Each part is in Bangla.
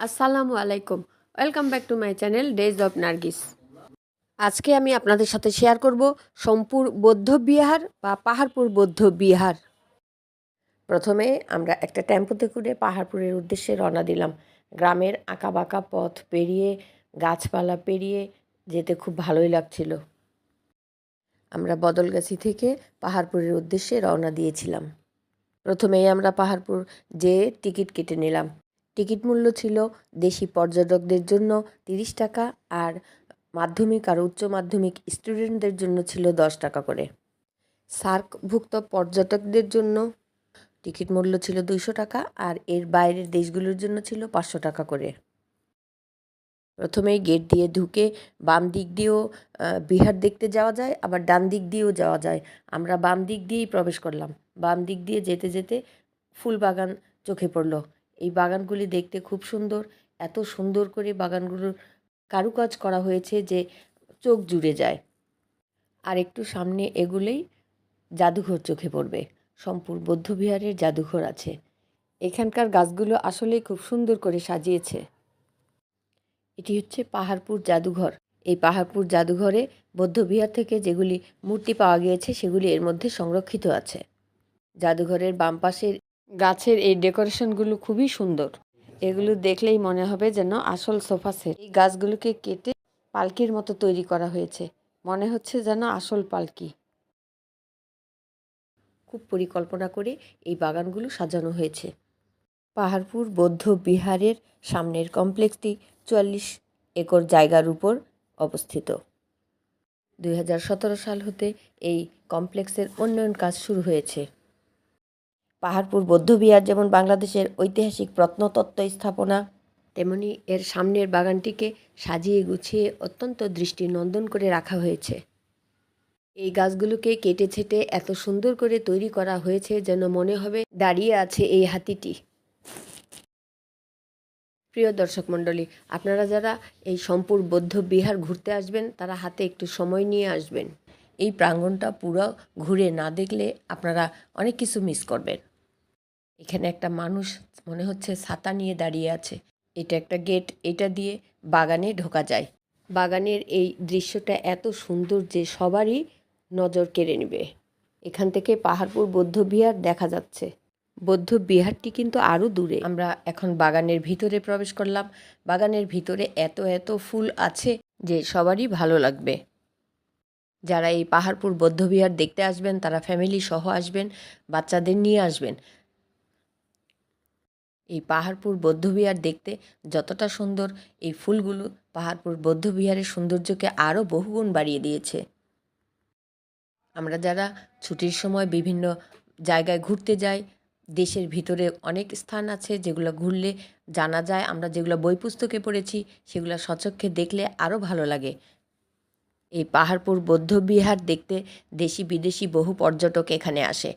আসসালামু আলাইকুম। Welcome back to my channel days of Nargis আজকে আমি আপনাদের সাথে শেয়ার করব সোমপুর বৌদ্ধ বিহার বা পাহাড়পুর বৌদ্ধ বিহার প্রথমে আমরা একটা টেম্পোতে করে পাহাড়পুরের উদ্দেশ্যে রওনা দিলাম। গ্রামের আঁকাবাঁকা পথ পেরিয়ে, গাছপালা পেরিয়ে যেতে খুব ভালোই লাগছিল। আমরা বদলগাছি থেকে পাহাড়পুরের উদ্দেশ্যে রওনা দিয়েছিলাম। প্রথমেই আমরা পাহাড়পুর যেয়ে টিকিট কেটে নিলাম। টিকিট মূল্য ছিল দেশি পর্যটকদের জন্য তিরিশ টাকা আর মাধ্যমিক আর উচ্চ মাধ্যমিক স্টুডেন্টদের জন্য ছিল দশ টাকা করে। সার্কভুক্ত পর্যটকদের জন্য টিকিট মূল্য ছিল দুইশো টাকা আর এর বাইরের দেশগুলোর জন্য ছিল পাঁচশো টাকা করে। প্রথমেই গেট দিয়ে ঢুকে বাম দিক দিয়েও বিহার দেখতে যাওয়া যায়, আবার ডান দিক দিয়েও যাওয়া যায়। আমরা বাম দিক দিয়েই প্রবেশ করলাম। বাম দিক দিয়ে যেতে যেতে ফুল বাগান চোখে পড়ল। এই বাগানগুলি দেখতে খুব সুন্দর। এত সুন্দর করে বাগানগুলোর কারুকাজ করা হয়েছে যে চোখ জুড়ে যায়। আর একটু সামনে এগুলেই জাদুঘর চোখে পড়বে। সম্পুর বৌদ্ধবিহারের জাদুঘর আছে। এখানকার গাছগুলো আসলেই খুব সুন্দর করে সাজিয়েছে। এটি হচ্ছে পাহাড়পুর জাদুঘর। এই পাহাড়পুর জাদুঘরে বৌদ্ধবিহার থেকে যেগুলি মূর্তি পাওয়া গিয়েছে সেগুলি এর মধ্যে সংরক্ষিত আছে। জাদুঘরের বাম পাশের গাছের এই ডেকোরেশনগুলো খুবই সুন্দর। এগুলো দেখলেই মনে হবে যেন আসল সোফা সেট। এই গাছগুলোকে কেটে পালকির মতো তৈরি করা হয়েছে। মনে হচ্ছে যেন আসল পালকি। খুব পরিকল্পনা করে এই বাগানগুলো সাজানো হয়েছে। পাহাড়পুর, বৌদ্ধ বিহারের সামনের কমপ্লেক্সটি চুয়াল্লিশ একর জায়গার উপর অবস্থিত। দুই হাজার সতেরো সাল হতে এই কমপ্লেক্সের উন্নয়ন কাজ শুরু হয়েছে। পাহাড়পুর বৌদ্ধবিহার যেমন বাংলাদেশের ঐতিহাসিক প্রত্নতত্ত্ব স্থাপনা, তেমনি এর সামনের বাগানটিকে সাজিয়ে গুছিয়ে অত্যন্ত দৃষ্টিনন্দন করে রাখা হয়েছে। এই গাছগুলোকে কেটে ছেটে এত সুন্দর করে তৈরি করা হয়েছে যেন মনে হবে দাঁড়িয়ে আছে এই হাতিটি। প্রিয় দর্শক মণ্ডলী, আপনারা যারা এই সম্পুর বৌদ্ধ বিহার ঘুরতে আসবেন, তারা হাতে একটু সময় নিয়ে আসবেন। এই প্রাঙ্গণটা পুরো ঘুরে না দেখলে আপনারা অনেক কিছু মিস করবেন। এখানে একটা মানুষ মনে হচ্ছে ছাতা নিয়ে দাঁড়িয়ে আছে। এটা একটা গেট। এটা দিয়ে বাগানে ঢোকা যায়। বাগানের এই দৃশ্যটা এত সুন্দর যে সবারই নজর কেড়ে নেবে। এখান থেকে পাহাড়পুর বৌদ্ধবিহার দেখা যাচ্ছে। বৌদ্ধ বিহারটি কিন্তু আরও দূরে। আমরা এখন বাগানের ভিতরে প্রবেশ করলাম। বাগানের ভিতরে এত এত ফুল আছে যে সবারই ভালো লাগবে। যারা এই পাহাড়পুর বৌদ্ধবিহার দেখতে আসবেন, তারা ফ্যামিলি সহ আসবেন, বাচ্চাদের নিয়ে আসবেন এই পাহাড়পুর বৌদ্ধবিহার দেখতে যতটা সুন্দর, এই ফুলগুলো পাহাড়পুর বৌদ্ধবিহারের সৌন্দর্যকে আরও বহুগুণ বাড়িয়ে দিয়েছে। আমরা যারা ছুটির সময় বিভিন্ন জায়গায় ঘুরতে যাই, দেশের ভিতরে অনেক স্থান আছে যেগুলো ঘুরলে জানা যায় আমরা যেগুলো বই পুস্তকে পড়েছি সেগুলো সচক্ষে দেখলে আরও ভালো লাগে। এই পাহাড়পুর বৌদ্ধবিহার দেখতে দেশি বিদেশি বহু পর্যটক এখানে আসে।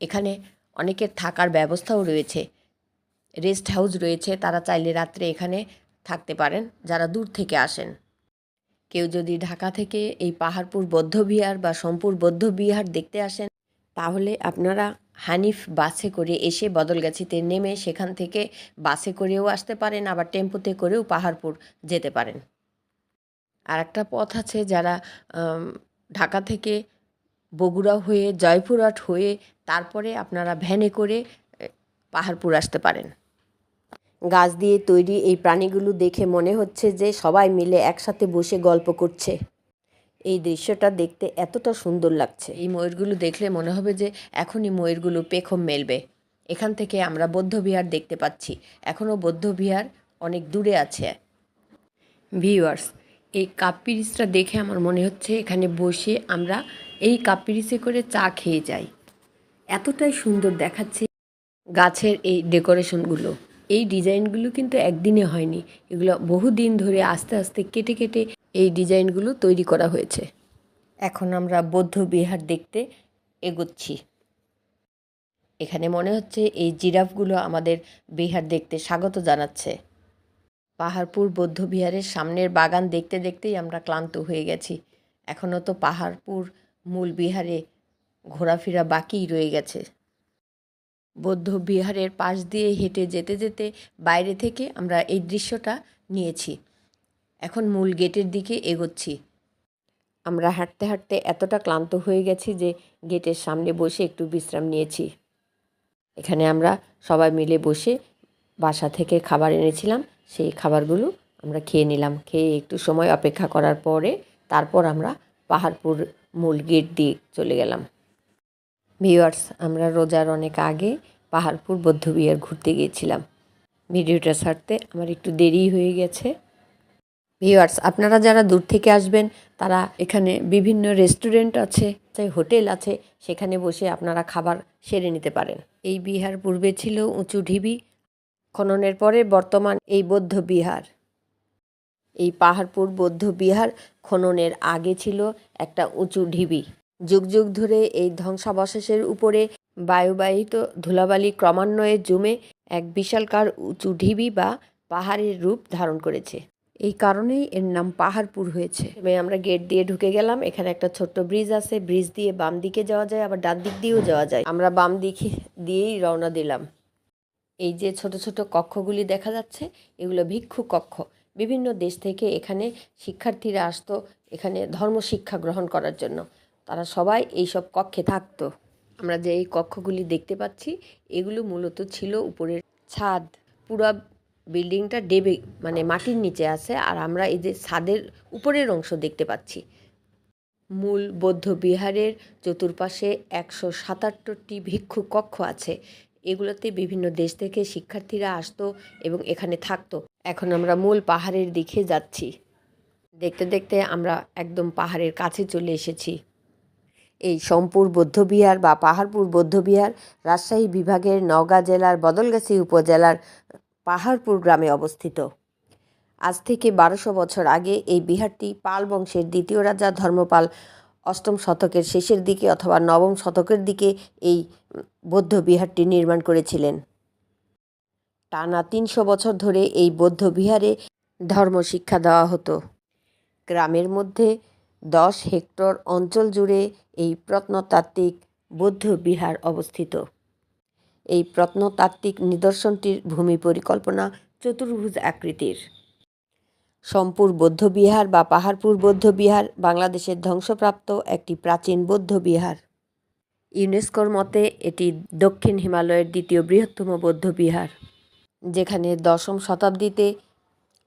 এখানে অনেকের থাকার ব্যবস্থাও রয়েছে। রেস্ট হাউস রয়েছে, তারা চাইলে রাত্রে এখানে থাকতে পারেন, যারা দূর থেকে আসেন। কেউ যদি ঢাকা থেকে এই পাহাড়পুর বৌদ্ধবিহার বা সোমপুর বৌদ্ধবিহার দেখতে আসেন, তাহলে আপনারা হানিফ বাসে করে এসে বদলগাছিতে নেমে সেখান থেকে বাসে করেও আসতে পারেন, আবার টেম্পোতে করেও পাহাড়পুর যেতে পারেন। আর একটা পথ আছে যারা ঢাকা থেকে বগুড়া হয়ে, জয়পুরহাট হয়ে তারপরে আপনারা ভ্যানে করে পাহাড়পুর আসতে পারেন। গাছ দিয়ে তৈরি এই প্রাণীগুলো দেখে মনে হচ্ছে যে সবাই মিলে একসাথে বসে গল্প করছে। এই দৃশ্যটা দেখতে এতটা সুন্দর লাগছে। এই ময়ূরগুলো দেখলে মনে হবে যে এখনই ময়ূরগুলো পেখম মেলবে। এখান থেকে আমরা বৌদ্ধবিহার দেখতে পাচ্ছি। এখনও বৌদ্ধবিহার অনেক দূরে আছে। ভিউয়ার্স, এই কাপ দেখে আমার মনে হচ্ছে এখানে বসে আমরা এই কাপ করে চা খেয়ে যাই। এতটাই সুন্দর দেখাচ্ছে গাছের এই ডেকোরেশনগুলো। এই ডিজাইনগুলো কিন্তু একদিনে হয়নি। এগুলো বহুদিন ধরে আস্তে আস্তে কেটে কেটে এই ডিজাইনগুলো তৈরি করা হয়েছে। এখন আমরা বৌদ্ধ বিহার দেখতে এগোচ্ছি। এখানে মনে হচ্ছে এই জিরাফগুলো আমাদের বিহার দেখতে স্বাগত জানাচ্ছে। পাহাড়পুর বৌদ্ধ বিহারের সামনের বাগান দেখতে দেখতেই আমরা ক্লান্ত হয়ে গেছি। এখনও তো পাহাড়পুর মূল বিহারে ঘোরাফেরা বাকিই রয়ে গেছে। বৌদ্ধ বিহারের পাশ দিয়ে হেঁটে যেতে যেতে বাইরে থেকে আমরা এই দৃশ্যটা নিয়েছি। এখন মূল গেটের দিকে এগোচ্ছি। আমরা হাঁটতে হাঁটতে এতটা ক্লান্ত হয়ে গেছি যে গেটের সামনে বসে একটু বিশ্রাম নিয়েছি। এখানে আমরা সবাই মিলে বসে বাসা থেকে খাবার এনেছিলাম। সেই খাবারগুলো আমরা খেয়ে নিলাম। খেয়ে একটু সময় অপেক্ষা করার পরে তারপর আমরা পাহাড়পুর মূল গেট দিয়ে চলে গেলাম। ভিউয়ার্স, আমরা রোজার অনেক আগে পাহাড়পুর বৌদ্ধবিহার ঘুরতে গিয়েছিলাম। ভিডিওটা ছাড়তে আমার একটু দেরি হয়ে গেছে। ভিউয়ার্স, আপনারা যারা দূর থেকে আসবেন, তারা এখানে বিভিন্ন রেস্টুরেন্ট আছে হোটেল আছে, সেখানে বসে আপনারা খাবার সেরে নিতে পারেন। এই বিহার পূর্বে ছিল উঁচু ঢিবি। খননের পরে বর্তমান এই বৌদ্ধ বিহার এই পাহাড়পুর বৌদ্ধ বিহার খননের আগে ছিল একটা উঁচু ঢিবি। যুগ যুগ ধরে এই ধ্বংসাবশেষের উপরে বায়ুবাহিত ধুলাবালি ক্রমান্বয়ে জমে এক বিশালকার উঁচু ঢিবি বা পাহাড়ের রূপ ধারণ করেছে। এই কারণেই এর নাম পাহাড়পুর হয়েছে। আমরা গেট দিয়ে ঢুকে গেলাম। এখানে একটা ছোট্ট ব্রিজ আছে। ব্রিজ দিয়ে বাম দিকে যাওয়া যায়, আবার ডান দিক দিয়েও যাওয়া যায়। আমরা বাম দিকে দিয়েই রওনা দিলাম। এই যে ছোট ছোট কক্ষগুলি দেখা যাচ্ছে, এগুলো ভিক্ষু কক্ষ। বিভিন্ন দেশ থেকে এখানে শিক্ষার্থীরা আসতো এখানে ধর্ম শিক্ষা গ্রহণ করার জন্য। তারা সবাই এই সব কক্ষে থাকতো। আমরা যে এই কক্ষগুলি দেখতে পাচ্ছি, এগুলো মূলত ছিল উপরের ছাদ। পুরা বিল্ডিংটা ডেবে মানে মাটির নিচে আছে, আর আমরা এই যে ছাদের উপরের অংশ দেখতে পাচ্ছি। মূল বৌদ্ধ বিহারের চতুর্পাশে একশো সাতাত্তরটি ভিক্ষু কক্ষ আছে। এগুলোতে বিভিন্ন দেশ থেকে শিক্ষার্থীরা আসতো এবং এখানে থাকতো। এখন আমরা মূল পাহাড়ের দিকে যাচ্ছি। দেখতে দেখতে আমরা একদম পাহাড়ের কাছে চলে এসেছি। এই সোমপুর বৌদ্ধবিহার বা পাহাড়পুর বৌদ্ধবিহার রাজশাহী বিভাগের নওগাঁ জেলার বদলগাছি উপজেলার পাহাড়পুর গ্রামে অবস্থিত। আজ থেকে বারোশো বছর আগে এই বিহারটি পাল বংশের দ্বিতীয় রাজা ধর্মপাল অষ্টম শতকের শেষের দিকে অথবা নবম শতকের দিকে এই বৌদ্ধ বিহারটি নির্মাণ করেছিলেন। টানা তিনশো বছর ধরে এই বৌদ্ধ বিহারে ধর্ম শিক্ষা দেওয়া হতো। গ্রামের মধ্যে দশ হেক্টর অঞ্চল জুড়ে এই প্রত্নতাত্ত্বিক বৌদ্ধ বিহার অবস্থিত। এই প্রত্নতাত্ত্বিক নিদর্শনটির ভূমি পরিকল্পনা চতুর্ভুজ আকৃতির। সম্পুর বৌদ্ধবিহার বা পাহাড়পুর বৌদ্ধবিহার বাংলাদেশের ধ্বংসপ্রাপ্ত একটি প্রাচীন বৌদ্ধ বিহার। ইউনেস্কোর মতে এটি দক্ষিণ হিমালয়ের দ্বিতীয় বৃহত্তম বৌদ্ধ বিহার, যেখানে দশম শতাব্দীতে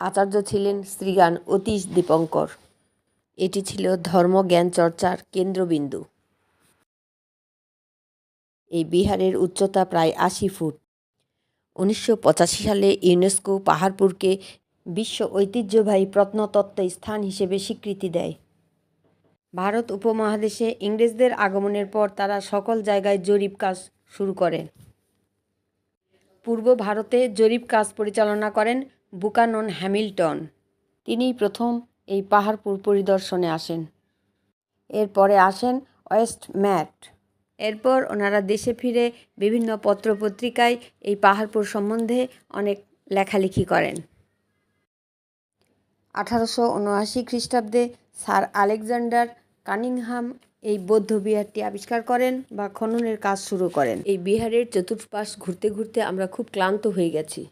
আচার্য ছিলেন শ্রীগান অতীশ দীপঙ্কর। এটি ছিল ধর্মজ্ঞান চর্চার কেন্দ্রবিন্দু। এই বিহারের উচ্চতা প্রায় আশি ফুট। উনিশশো পঁচাশি সালে ইউনেস্কো পাহাড়পুরকে বিশ্ব ঐতিহ্যবাহী প্রত্নতত্ত্ব স্থান হিসেবে স্বীকৃতি দেয়। ভারত উপমহাদেশে ইংরেজদের আগমনের পর তারা সকল জায়গায় জরিপ কাজ শুরু করেন পূর্ব ভারতে জরিপ কাজ পরিচালনা করেন বুকানন হ্যামিল্টন। তিনিই প্রথম এই পাহাড়পুর পরিদর্শনে আসেন। এরপরে আসেন ওয়েস্ট ম্যাট। এরপর ওনারা দেশে ফিরে বিভিন্ন পত্রপত্রিকায় এই পাহাড়পুর সম্বন্ধে অনেক লেখালেখি করেন। আঠারোশো উনআশি খ্রিস্টাব্দে স্যার আলেকজান্ডার কানিংহাম এই বৌদ্ধ বিহারটি আবিষ্কার করেন বা খননের কাজ শুরু করেন। এই বিহারের চতুর্পাশ ঘুরতে ঘুরতে আমরা খুব ক্লান্ত হয়ে গেছি।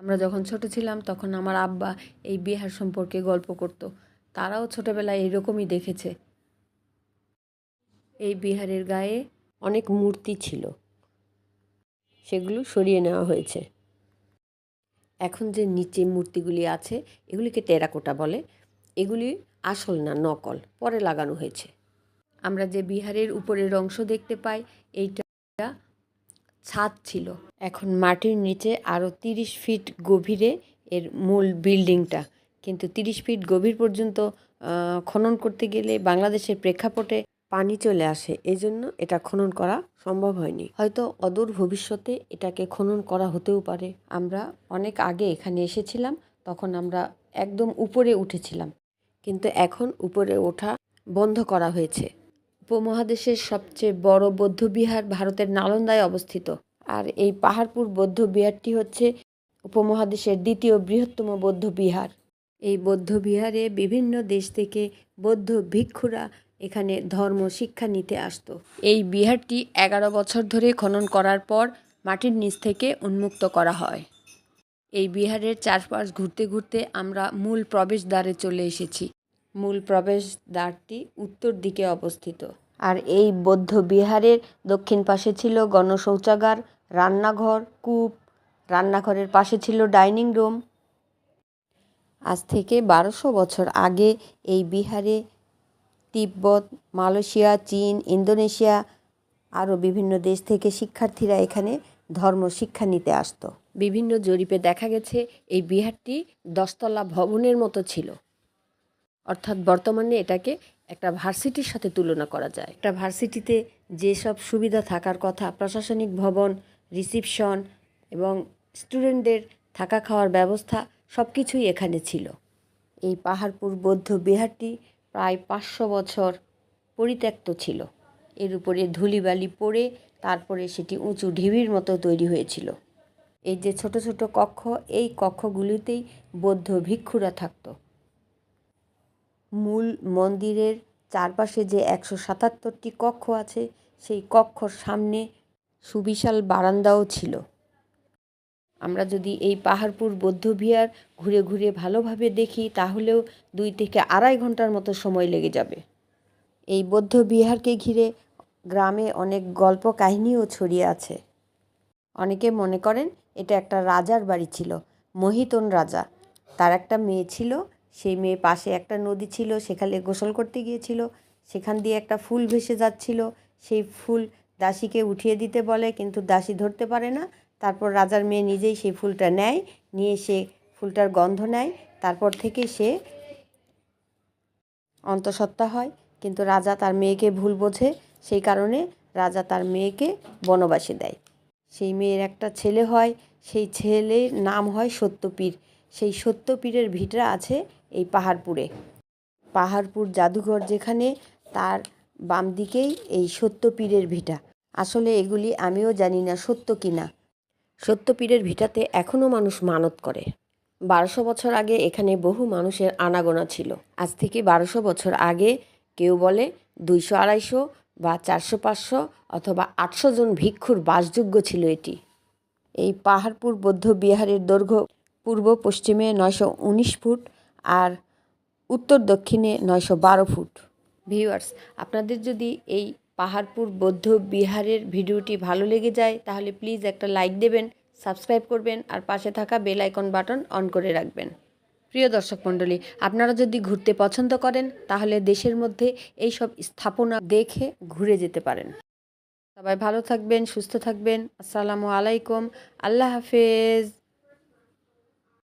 আমরা যখন ছোট ছিলাম, তখন আমার আব্বা এই বিহার সম্পর্কে গল্প করত। তারাও ছোটবেলায় এরকমই দেখেছে। এই বিহারের গায়ে অনেক মূর্তি ছিল। সেগুলো সরিয়ে নেওয়া হয়েছে। এখন যে নিচে মূর্তিগুলি আছে, এগুলিকে টেরাকোটা বলে। এগুলি আসল না নকল, পরে লাগানো হয়েছে। আমরা যে বিহারের উপরের অংশ দেখতে পাই, এইটা ছাদ ছিল। এখন মাটির নিচে আরও তিরিশ ফিট গভীরে এর মূল বিল্ডিংটা। কিন্তু তিরিশ ফিট গভীর পর্যন্ত খনন করতে গেলে বাংলাদেশের প্রেক্ষাপটে পানি চলে আসে। এই জন্য এটা খনন করা সম্ভব হয়নি। হয়তো অদূর ভবিষ্যতে এটাকে খনন করা হতেও পারে। আমরা অনেক আগে এখানে এসেছিলাম, তখন আমরা একদম উপরে উঠেছিলাম। কিন্তু এখন উপরে ওঠা বন্ধ করা হয়েছে। উপমহাদেশের সবচেয়ে বড় বৌদ্ধবিহার ভারতের নালন্দায় অবস্থিত। আর এই পাহাড়পুর বৌদ্ধ বিহারটি হচ্ছে উপমহাদেশের দ্বিতীয় বৃহত্তম বৌদ্ধ বিহার এই বৌদ্ধ বিহারে বিভিন্ন দেশ থেকে বৌদ্ধ ভিক্ষুরা এখানে ধর্ম শিক্ষা নিতে আসতো। এই বিহারটি এগারো বছর ধরে খনন করার পর মাটির নিচ থেকে উন্মুক্ত করা হয়। এই বিহারের চারপাশ ঘুরতে ঘুরতে আমরা মূল প্রবেশদ্বারে চলে এসেছি। মূল প্রবেশদ্বারটি উত্তর দিকে অবস্থিত। আর এই বৌদ্ধ বিহারের দক্ষিণ পাশে ছিল গণশৌচাগার, রান্নাঘর, কূপ, রান্নাঘরের পাশে ছিল ডাইনিং রুম। আজ থেকে বারোশো বছর আগে এই বিহারে তিব্বত, মালয়েশিয়া, চীন, ইন্দোনেশিয়া আরও বিভিন্ন দেশ থেকে শিক্ষার্থীরা এখানে ধর্ম শিক্ষা নিতে আসতো। বিভিন্ন জরিপে দেখা গেছে, এই বিহারটি দশতলা ভবনের মতো ছিল। অর্থাৎ বর্তমানে এটাকে একটা ভার্সিটির সাথে তুলনা করা যায়। একটা ভার্সিটিতে যেসব সুবিধা থাকার কথা, প্রশাসনিক ভবন, রিসিপশন এবং স্টুডেন্টদের থাকা খাওয়ার ব্যবস্থা সব কিছুই এখানে ছিল। এই পাহাড়পুর বৌদ্ধ বিহারটি প্রায় পাঁচশো বছর পরিত্যক্ত ছিল। এর উপরে ধুলিবালি পড়ে তারপরে সেটি উঁচু ঢিবির মতো তৈরি হয়েছিল। এই যে ছোট ছোট কক্ষ, এই কক্ষগুলিতেই বৌদ্ধ ভিক্ষুরা থাকতো। মূল মন্দিরের চারপাশে যে একশো সাতাত্তরটি কক্ষ আছে, সেই কক্ষর সামনে সুবিশাল বারান্দাও ছিল। আমরা যদি এই পাহাড়পুর বৌদ্ধবিহার ঘুরে ঘুরে ভালোভাবে দেখি, তাহলেও দুই থেকে আড়াই ঘণ্টার মতো সময় লেগে যাবে। এই বৌদ্ধবিহারকে ঘিরে গ্রামে অনেক গল্প কাহিনীও ছড়িয়ে আছে। অনেকে মনে করেন, এটা একটা রাজার বাড়ি ছিল, মহিতন রাজা। তার একটা মেয়ে ছিল সেই মেয়ে পাশে একটা নদী ছিল, সেখানে গোসল করতে গিয়েছিল, সেখান দিয়ে একটা ফুল ভেসে যাচ্ছিল। সেই ফুল দাসীকে উঠিয়ে দিতে বলে, কিন্তু দাসী ধরতে পারে না। তারপর রাজার মেয়ে নিজেই সেই ফুলটা নেয়, নিয়ে সে ফুলটার গন্ধ নেয়। তারপর থেকে সে অন্তঃসত্ত্বা হয়। কিন্তু রাজা তার মেয়েকে ভুল বোঝে, সেই কারণে রাজা তার মেয়েকে বনবাসে দেয়। সেই মেয়ের একটা ছেলে হয়, সেই ছেলের নাম হয় সত্যপীর। সেই সত্যপীরের ভিটা আছে এই পাহাড়পুরে। পাহাড়পুর জাদুঘর যেখানে, তার বাম দিকেই এই সত্যপীরের ভিটা। আসলে এগুলি আমিও জানি না সত্য কি না সত্যপীরের ভিটাতে এখনও মানুষ মানত করে। বারোশো বছর আগে এখানে বহু মানুষের আনাগোনা ছিল। আজ থেকে বারোশো বছর আগে কেউ বলে দুইশো আড়াইশো বা চারশো পাঁচশো অথবা আটশো জন ভিক্ষুর বাসযোগ্য ছিল এটি। এই পাহাড়পুর বৌদ্ধ বিহারের দৈর্ঘ্য পূর্ব পশ্চিমে নয়শো উনিশ ফুট আর উত্তর দক্ষিণে নয়শো বারো ফুট। ভিউয়ার্স, আপনাদের যদি এই পাহাড়পুর, বৌদ্ধ, বিহারের ভিডিওটি ভালো লেগে যায়, তাহলে প্লিজ একটা লাইক দেবেন, সাবস্ক্রাইব করবেন, আর পাশে থাকা বেল আইকন বাটন অন করে রাখবেন। প্রিয় দর্শক মণ্ডলী, আপনারা যদি ঘুরতে পছন্দ করেন, তাহলে দেশের মধ্যে এই সব স্থাপনা দেখে ঘুরে যেতে পারেন। সবাই ভালো থাকবেন, সুস্থ থাকবেন। আসসালামু আলাইকুম। আল্লাহ হাফেজ।